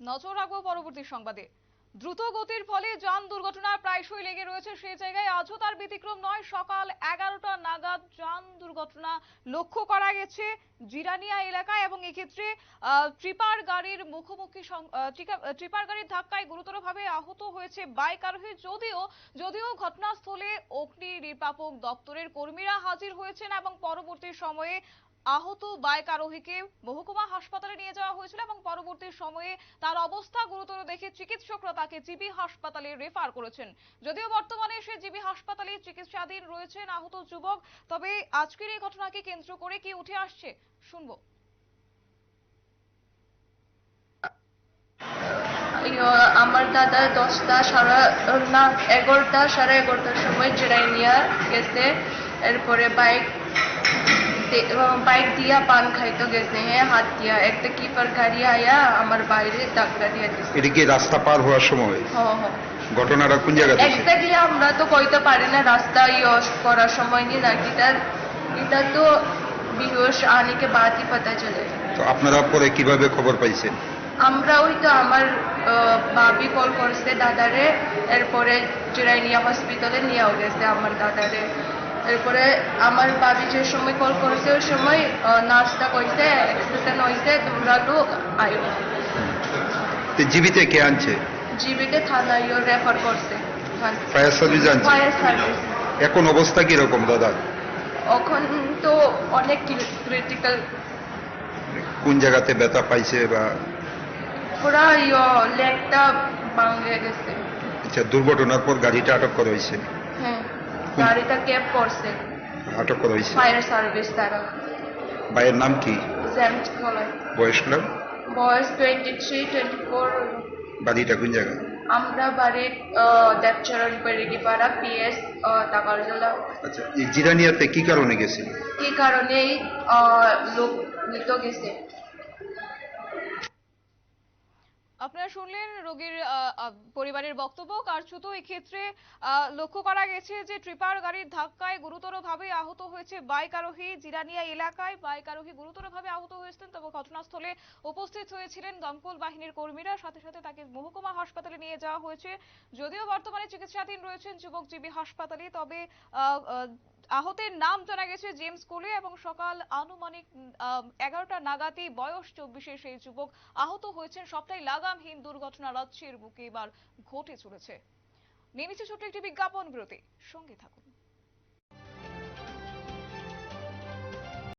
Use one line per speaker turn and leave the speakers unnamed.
নজর রাখব পরবর্তী সংবাদে। দ্রুত গতির ফলে যান দুর্ঘটনা প্রায়শই লেগে রয়েছে সেই জায়গায়। আজও তার ব্যতিক্রম নয়, সকাল এগারোটা নাগাদ যান দুর্ঘটনা লক্ষ্য করা গেছে জিরানিয়া এলাকায় এবং এক্ষেত্রে ট্রিপার গাড়ির মুখোমুখি ট্রিপার গাড়ির ধাক্কায় গুরুতরভাবে আহত হয়েছে বাইক আরোহী। যদিও যদিও ঘটনাস্থলে অগ্নি নির্বাপক দপ্তরের কর্মীরা হাজির হয়েছেন এবং পরবর্তী সময়ে আহত বাইক আরোহীকে মহকুমা হাসপাতালে নিয়ে যাওয়া হয়েছিল এবং পরবর্তী সময়ে তার অবস্থা গুরুতর দেখে চিকিৎসকরা তাকে জিবি হাসপাতালে রেফার করেছেন। যদিও বর্তমানে সে জিবি হাসপাতালে চিকিৎসাধীন রয়েছেন আহত যুবক, তবে আজকের এই ঘটনাকে কেন্দ্র করে কি উঠে আসছে শুনব।
আমার দাদা দশটা সারা না, এগারোটা, সাড়ে এগারোটার সময় জেরাই নিয়ে গেছে। এরপরে বাইক বাইক দিয়া পান খাইতে গেছে হ্যাঁ হাত দিয়া একটা কিপার গাড়ি আয়া আমার বাইরে ধাক্কা দিয়া দিছে
এদিকে রাস্তা পার হওয়ার সময়
হ্যাঁ হ্যাঁ
ঘটনাটা কোন জায়গা
এক্স্যাক্টলি আমরা তো কইতে পারি না রাস্তা ইয়স করার সময় নিয়ে নাকি তার এটা তো বিহস আনিকে বাদই পাতা চলে
তো আপনারা পরে কীভাবে খবর পাইছেন
আমরা ওই তো আমার বাবি কল করছে দাদারে এরপরে জুরাই নিয়ে হসপিটালে নিয়েও গেছে আমার দাদারে এরপরে আমার বাড়ি যে সময় কল করছে ওই সময় নার্সটা কইছে অ্যাক্সিডেন্ট হয়েছে তোমরা লোক আয়ো
তো জীবিতে কে আনছে?
জিবিতে থানায় রেফার করছে।
ফায়ার সার্ভিস আনছে?
ফায়ার সার্ভিস
এখন অবস্থা কীরকম দাদা?
এখন তো অনেক ক্রিটিক্যাল
কোন জায়গাতে ব্যথা পাইছে বা?
পুরা লেগটা ভাঙে গেছে।
আচ্ছা দুর্ঘটনার পর গাড়িটা আটক করা হয়েছে।
হ্যাঁ গাড়িটা ক্যাব করছে।
আটক করা হয়েছে?
ফায়ার সার্ভিস তারা।
ভাইয়ের নাম কি?
কলার
বয়স
বয়স টোয়েন্টি থ্রি টোয়েন্টি ফোর
বাড়িটা কোন জায়গা?
আমরা বাড়ির দেবচরণ পেরিডিপাড়া পিএস টাকারজলা
আচ্ছা এই জিরানিয়াতে কি কারণে গেছিল
কি কারণেই আহ, লোক মৃত গেছে?
আপনারা শুনলেন রোগীর পরিবারের বক্তব্য। কারচুত এক্ষেত্রে লক্ষ্য করা গেছে যে ট্রিপার গাড়ির ধাক্কায় গুরুতরভাবে আহত হয়েছে বাইক আরোহী জিরানিয়া এলাকায়। বাইক আরোহী গুরুতরভাবে আহত হয়েছেন, তবে ঘটনাস্থলে উপস্থিত হয়েছিলেন দমকল বাহিনীর কর্মীরা। সাথে সাথে তাকে মহকুমা হাসপাতালে নিয়ে যাওয়া হয়েছে। যদিও বর্তমানে চিকিৎসাধীন রয়েছেন যুবক জিবি হাসপাতালে, তবে আহতের নাম জানা গেছে জেমস কোলে এবং সকাল আনুমানিক এগারোটা নাগাদই বয়স চব্বিশের সেই যুবক আহত হয়েছেন। সবটাই লাগামহীন দুর্ঘটনা রাজ্যের বুকে এবার ঘটে চলেছে। নেমেছে ছোট্ট একটি বিজ্ঞাপন বিরতি। সঙ্গে থাকুন।